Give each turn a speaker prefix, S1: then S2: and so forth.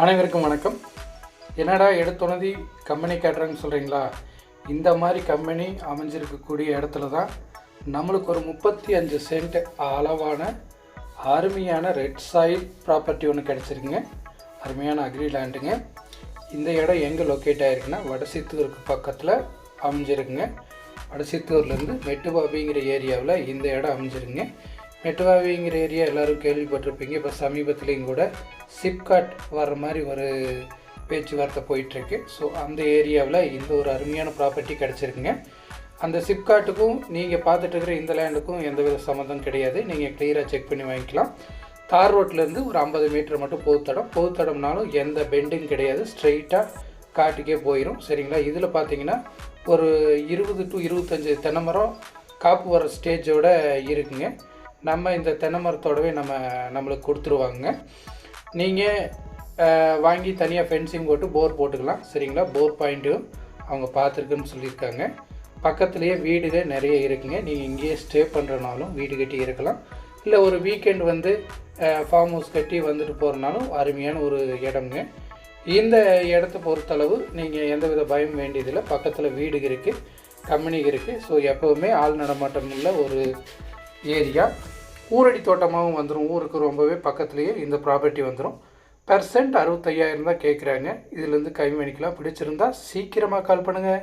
S1: அனைவருக்கும் வணக்கம். என்னடா எடுத்துணதி கம்பெனி கேட்டுறேன்னு சொல்கிறீங்களா இந்த மாதிரி கம்பெனி அமைஞ்சிருக்கக்கூடிய இடத்துல தான் நம்மளுக்கு ஒரு முப்பத்தி அஞ்சு சென்ட் அளவான அருமையான ரெட் சாயில் ப்ராப்பர்ட்டி ஒன்று கிடச்சிருக்குங்க. அருமையான அக்ரி லேண்டுங்க இந்த இடம் எங்கே லொக்கேட் ஆகிருக்குன்னா வடசித்தூருக்கு பக்கத்தில் அமைஞ்சிருக்குங்க. வடசித்தூர்லேருந்து மெட்டுபாபிங்கிற ஏரியாவில் இந்த இடம் அமைஞ்சிருங்க மெட்டுவாவிங்கிற ஏரியா எல்லோரும் கேள்விப்பட்டிருப்பீங்க. இப்போ சமீபத்துலேயும் கூட சிப்காட் வர்ற மாதிரி ஒரு பேச்சுவார்த்தை போயிட்டுருக்கு. ஸோ அந்த ஏரியாவில் இந்த ஒரு அருமையான ப்ராப்பர்ட்டி கிடச்சிருக்குங்க. அந்த சிப்காட்டுக்கும் நீங்கள் பார்த்துட்டுருக்கிற இந்த லேண்டுக்கும் எந்தவித சம்மந்தம் கிடையாது. நீங்கள் கிளியராக செக் பண்ணி வாங்கிக்கலாம். தார் ரோட்லேருந்து ஒரு ஐம்பது மீட்டர் மட்டும் பொதுத்தடம் பொதுத்தடம்னாலும் எந்த பெண்டும் கிடையாது. ஸ்ட்ரெயிட்டாக காட்டுக்கே போயிடும் சரிங்களா? இதில் பார்த்தீங்கன்னா ஒரு இருபது டு இருபத்தஞ்சி தென்னை மரம் காப்பு வர ஸ்டேஜோட இருக்குங்க. நம்ம இந்த தென்னை மரத்தோடவே நம்ம நம்மளுக்கு கொடுத்துருவாங்க. நீங்கள் வாங்கி தனியாக ஃபென்சிங் போட்டு போர் போட்டுக்கலாம். சரிங்களா? போர் பாயிண்ட்டும் அவங்க பார்த்துருக்குன்னு சொல்லியிருக்காங்க. பக்கத்துலேயே வீடுகள் நிறைய இருக்குங்க. நீங்கள் இங்கேயே ஸ்டே பண்ணுறனாலும் வீடு கட்டி இருக்கலாம். இல்லை ஒரு வீக்கெண்ட் வந்து ஃபார்ம் ஹவுஸ் கட்டி வந்துட்டு போகிறனாலும் அருமையான ஒரு இடம்ங்க. இந்த இடத்த பொறுத்தளவு நீங்கள் எந்த வித பயம் வேண்டியதில்லை. பக்கத்தில் வீடு இருக்குது கம்பெனி இருக்குது ஸோ எப்போவுமே ஆள் நடமாட்டம் உள்ள ஒரு ஏரியா ஊரடி தோட்டமாகவும் வந்துடும் ஊருக்கு ரொம்பவே பக்கத்துலேயே இந்த ப்ராப்பர்ட்டி வந்துடும் பெர்சென்ட் அறுபத்தையாயிரம் தான் கேட்குறாங்க இதுலேருந்து கம்மி பண்ணிக்கலாம் பிடிச்சிருந்தா சீக்கிரமாக கால் பண்ணுங்கள்